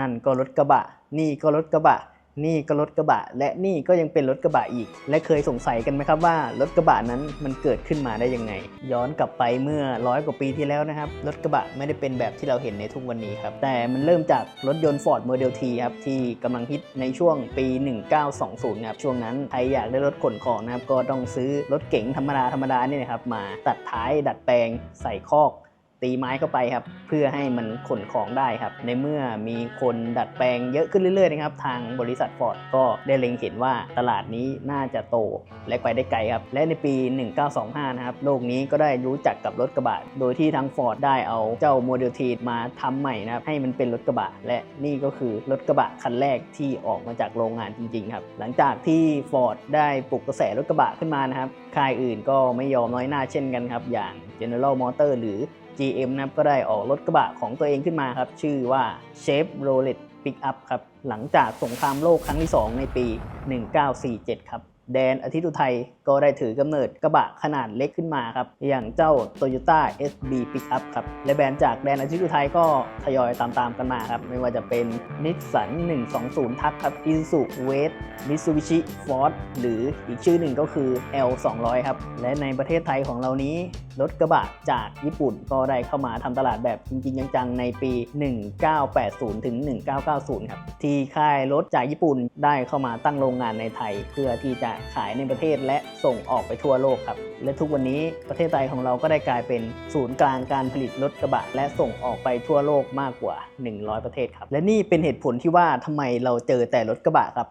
นั่นก็รถกระบะ นี่ก็รถกระบะ นี่ก็รถกระบะ และนี่ก็ยังเป็นรถกระบะอีก และเคยสงสัยกันไหมครับว่ารถกระบะนั้นมันเกิดขึ้นมาได้ยังไง ย้อนกลับไปเมื่อร้อยกว่าปีที่แล้วนะครับ รถกระบะไม่ได้เป็นแบบที่เราเห็นในทุกวันนี้ครับ แต่มันเริ่มจากรถยนต์ Ford Model T ครับที่กำลังฮิตในช่วงปี 1920ครับช่วงนั้นใครอยากได้รถขนของนะครับก็ต้องซื้อรถเก๋งธรรมดาธรรมดานี่นะครับมาตัดท้ายดัดแปลงใส่คอก ตีไม้เข้าไปครับ เพื่อให้มันขนของได้ครับ ในเมื่อมีคนดัดแปลงเยอะขึ้นเรื่อยๆนะครับ ทางบริษัทฟอร์ดก็ได้เล็งเห็นว่าตลาดนี้น่าจะโตและไปได้ไกลครับ และในปี 1925 นะครับ โลกนี้ก็ได้รู้จักกับรถกระบะ โดยที่ทางฟอร์ดได้เอาเจ้าโมเดลทีมาทำใหม่นะครับ ให้มันเป็นรถกระบะ และนี่ก็คือรถกระบะคันแรกที่ออกมาจากโรงงานจริงๆครับ หลังจากที่ฟอร์ดได้ปลุกกระแสรถกระบะขึ้นมานะครับ ค่ายอื่นก็ไม่ยอมน้อยหน้าเช่นกันครับ อย่าง General Motor หรือ GM นะครับก็ได้ออกรถกระบะของตัวเองขึ้นมาครับ ชื่อว่า Chevrolet Pickup ครับ หลังจากสงครามโลกครั้งที่ 2 ในปี 1947 ครับ แดนอาทิตย์อุทัยก็ได้ถือกำเนิดกระบะขนาดเล็กขึ้นมาครับ อย่างเจ้า Toyota SB Pickup ครับ และแบรนด์จากแดนอาทิตย์อุทัยก็ทยอยตามๆกันมาครับ ไม่ว่าจะเป็น Nissan 120 ทักครับ Isuzu West Mitsubishi Ford หรืออีกชื่อหนึ่งก็คือ L 200ครับ และในประเทศไทยของเรานี้รถกระบะจากญี่ปุ่นก็ได้เข้ามาทำตลาดแบบจริงๆจังๆ ในปี 1980 ถึง 1990 ครับ ที่ค่ายรถจากญี่ปุ่นได้เข้ามาตั้งโรงงานในไทยเพื่อที่จะขายในประเทศและส่งออกไปทั่วโลกครับ และทุกวันนี้ประเทศไทยของเราก็ได้กลายเป็นศูนย์กลางการผลิตรถกระบะ และส่งออกไปทั่วโลกมากกว่า 100 ประเทศครับ และนี่เป็นเหตุผลที่ว่าทำไมเราเจอแต่รถกระบะครับ